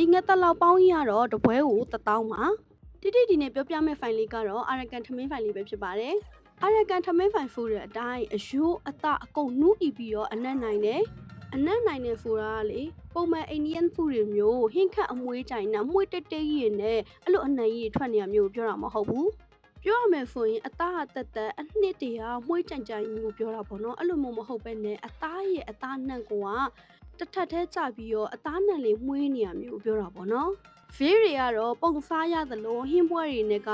ဒီငက်တက်လောက်ပေါင်းကြီးကတော့တပွဲကို1000ပါတိတိဒီနေ့ပြောပြမယ့်ဖိုင်လေးကတော့အာရကန်ထမင်းဖိုင်လေးပဲဖြစ်ပါတယ်အာရကန်ထမင်းဖိုင်ဖူတဲ့အတိုင်းအယိုးအတအကုန်နှူးဤပြီးတော့အနက်နိုင်တယ်အနက်နိုင်တဲ့ဖူတာကလေပုံမှန်အိန္ဒိယန်ဖူတွေမျိုးဟင်းခတ်အမွှေးကြိုင်နဲ့မွှေးတက်တက်ကြီးရနဲ့အဲ့လိုအနံ့ကြီးထွက်နေရမျိုးပြောတာမဟုတ်ဘူးပြောရမယ်ဆိုရင်အသားအသက်သက်အနှစ်တရာမွှေးကြိုင်ကြိုင်ကိုပြောတာပေါ့နော်အဲ့လိုမျိုးမဟုတ်ပဲနဲ့အသားရဲ့အသားနှံ့က တစ်ထပ်သေးကြပြီးတော့အသားနှံလေးမွှေးနေရမျိုးပြောတာပေါ့နော်ဗေးတွေကတော့ပုံစားရသလိုဟင်းပွဲတွေနဲ့က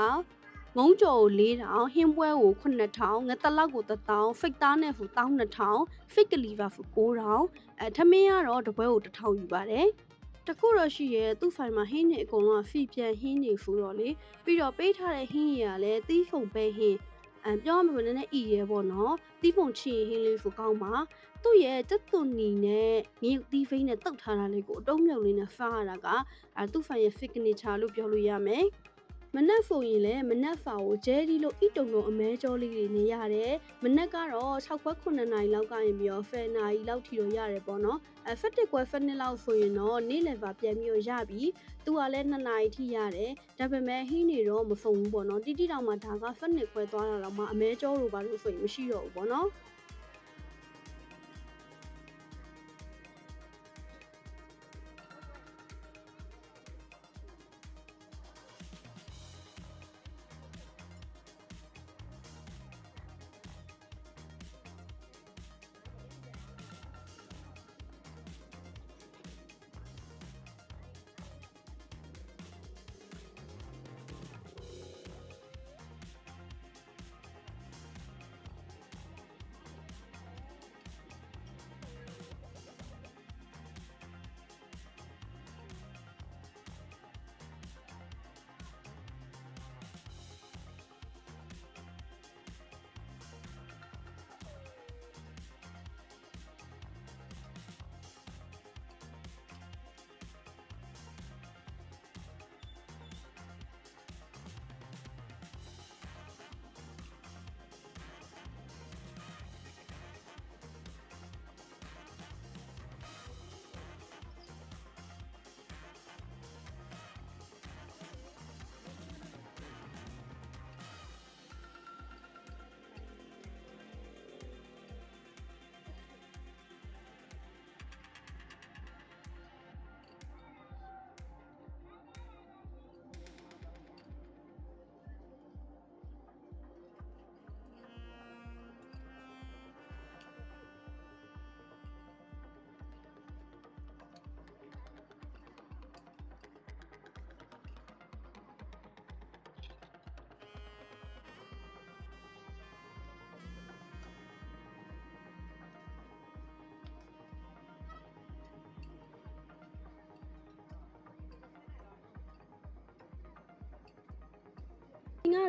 ငုံကြော်ကို4000ဟင်းပွဲကို9000ငတလောက်ကို1000ဖိတ်သားနဲ့ဖူ12000ဖိတ်ကလီဗာဖူ9000အဲထမင်းကတော့တပွဲကို1000ယူပါတယ်တခုတော့ရှိရဲ့သူ့ဖိုင်မှာဟင်းနေအကုန်လုံးကဖီပြန်ဟင်းနေဖူတော့လေပြီးတော့ပေးထားတဲ့ဟင်းရည်ကလည်းတီးဖုံပဲဟင်း အမ်ပြောရမယ်ဆိုရင်လည်းအီရဲပေါ့နော်တီးဖုံချင်ဟင်းလေးဖူကောင်းပါသူ့ရဲ့တက်သွန်နီနဲ့ငရုတ်သီးဖိန်းနဲ့တုတ်ထားတာလေးကိုအတုံးမြုပ်လေးနဲ့ဖားရတာကအဲသူ့ဖိုင်ရဲ့ signature လို့ပြောလို့ရမယ် မနက်ဖုန်ရင်လည်းမနက်ဖာကိုဂျဲဒီလိုအီတုံတုံအမဲကြောလေးတွေနေရတယ်မနက်ကတော့6ခွဲ9နာရီလောက်ကနေပြီးတော့ဖယ်နာရီလောက်ထိတော့ရတယ်ပေါ့နော်အဲဖက်တစ်ကွဲဖက်နှစ်လောက်ဆိုရင်တော့နေ့လယ်ပါပြန်ပြီးတော့ရပြီသူကလည်း2နာရီထိရတယ်ဒါပေမဲ့ဟင်းနေတော့မဖုန်ဘူးပေါ့နော်တိတိတောင်မှဒါကဖက်နှစ်ခွဲသွားတာတော့မှအမဲကြောလိုပါလို့ဆိုရင်မရှိတော့ဘူးပေါ့နော်။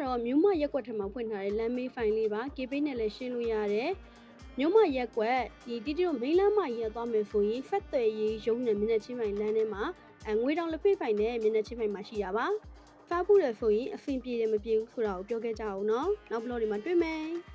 ကတော့မြို့မရက်ကွက်ထဲမှာဖွင့်ထားတဲ့လမ်းမေးဖိုင်လေးပါ။ကေပေးနဲ့လည်းရှင်းလို့ရတယ်။မြို့မရက်ကွက်ဒီတိတိတို့မိန်းလမ်းမရက်သွားမယ်ဆိုရင်ဖက်သွယ်ရေးရုံးနဲ့မျက်နှာချင်းပိုင်လမ်းထဲမှာအငွေတောင်လက်ဖေးဖိုင်နဲ့မျက်နှာချင်းပိုင်မှာရှိရပါ။ဖားဖို့ရဆိုရင်အဖင်ပြေတယ်မပြေဘူးဆိုတာကိုပြောခဲ့ကြအောင်နော်။နောက်ဘလော့ဒီမှာတွေ့မယ်။